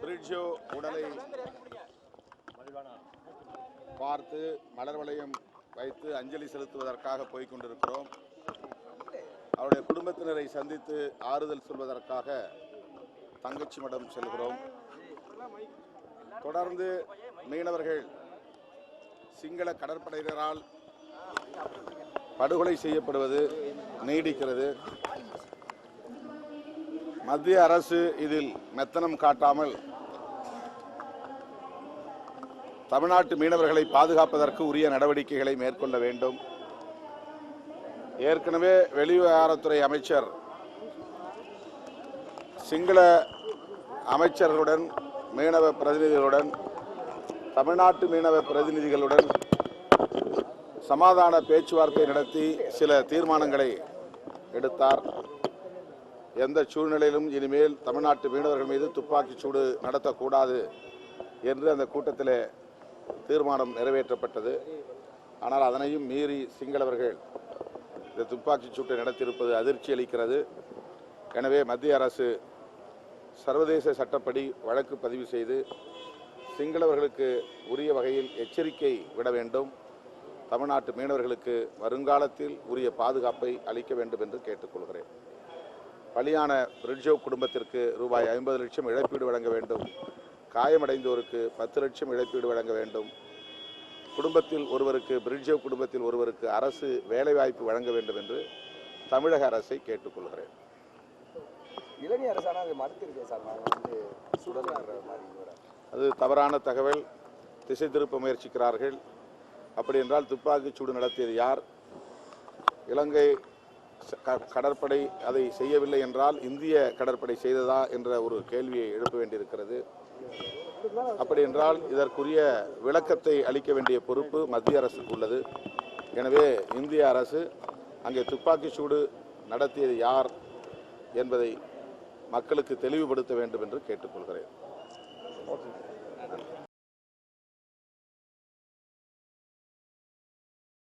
பிரிட்ஜோ உடலை பார்த்து மலர் வளையம் வைத்து அஞ்சலி செலுத்துவதற்காக போய்கொண்டிருக்கிறோம் அவருடைய குடும்பத்தினரை சந்தித்து ஆறுதல் சொல்வதற்காக தங்கச்சி மடம் செல்கிறோம். தொடர்ந்து மீனவர்கள் சிங்கள கடற்படையினரால் படுகொலை செய்யப்படுவது நீடிக்கிறது. மத்திய அரசு இதில் மெத்தனம் காட்டாமல் தமிழ்நாட்டு மீனவர்களை பாதுகாப்பதற்கு உரிய நடவடிக்கைகளை மேற்கொள்ள வேண்டும். ஏற்கனவே வெளிவிவகாரத்துறை அமைச்சர் சிங்கள அமைச்சர்களுடன் மீனவ பிரதிநிதிகளுடன் தமிழ்நாட்டு மீனவ பிரதிநிதிகளுடன் சமாதான பேச்சுவார்த்தை நடத்தி சில தீர்மானங்களை எடுத்தார். எந்த சூழ்நிலையிலும் இனிமேல் தமிழ்நாட்டு மீனவர்கள் மீது துப்பாக்கிச் சூடு நடத்தக்கூடாது என்று அந்த கூட்டத்தில் தீர்மானம் நிறைவேற்றப்பட்டது. ஆனால் அதனையும் மீறி சிங்களவர்கள் இந்த துப்பாக்கிச் சூட்டை நடத்தியிருப்பது அதிர்ச்சி அளிக்கிறது. எனவே மத்திய அரசு சர்வதேச சட்டப்படி வழக்கு பதிவு செய்து சிங்களவர்களுக்கு உரிய வகையில் எச்சரிக்கை விட வேண்டும். தமிழ்நாட்டு மீனவர்களுக்கு வருங்காலத்தில் உரிய பாதுகாப்பை அளிக்க வேண்டும் என்று கேட்டுக்கொள்கிறேன். பலியான பிரிட்ஜோ குடும்பத்திற்கு ரூபாய் ஐம்பது லட்சம் இழப்பீடு வழங்க வேண்டும். காயமடைந்தோருக்கு பத்து லட்சம் இழப்பீடு வழங்க வேண்டும். குடும்பத்தில் ஒருவருக்கு பிரிட்ஜோ குடும்பத்தில் ஒருவருக்கு அரசு வேலைவாய்ப்பு வழங்க வேண்டும் என்று தமிழக அரசை கேட்டுக்கொள்கிறேன். அரசாணம் அதை மறுத்திருக்கேன் சார். வந்து அது தவறான தகவல். திசை திருப்ப முயற்சிக்கிறார்கள். அப்படி என்றால் துப்பாக்கிச் சூடு நடத்தியது யார்? இலங்கை கடற்படை அதை செய்யவில்லை என்றால் இந்திய கடற்படை செய்ததா என்ற ஒரு கேள்வியை எழுப்ப வேண்டியிருக்கிறது. அப்படி என்றால் இதற்குரிய விளக்கத்தை அளிக்க வேண்டிய பொறுப்பு மத்திய அரசுக்கு உள்ளது. எனவே இந்திய அரசு அங்கே துப்பாக்கிச் சூடு நடத்தியது யார் என்பதை மக்களுக்கு தெளிவுபடுத்த வேண்டும் என்று கேட்டுக்கொள்கிறேன்.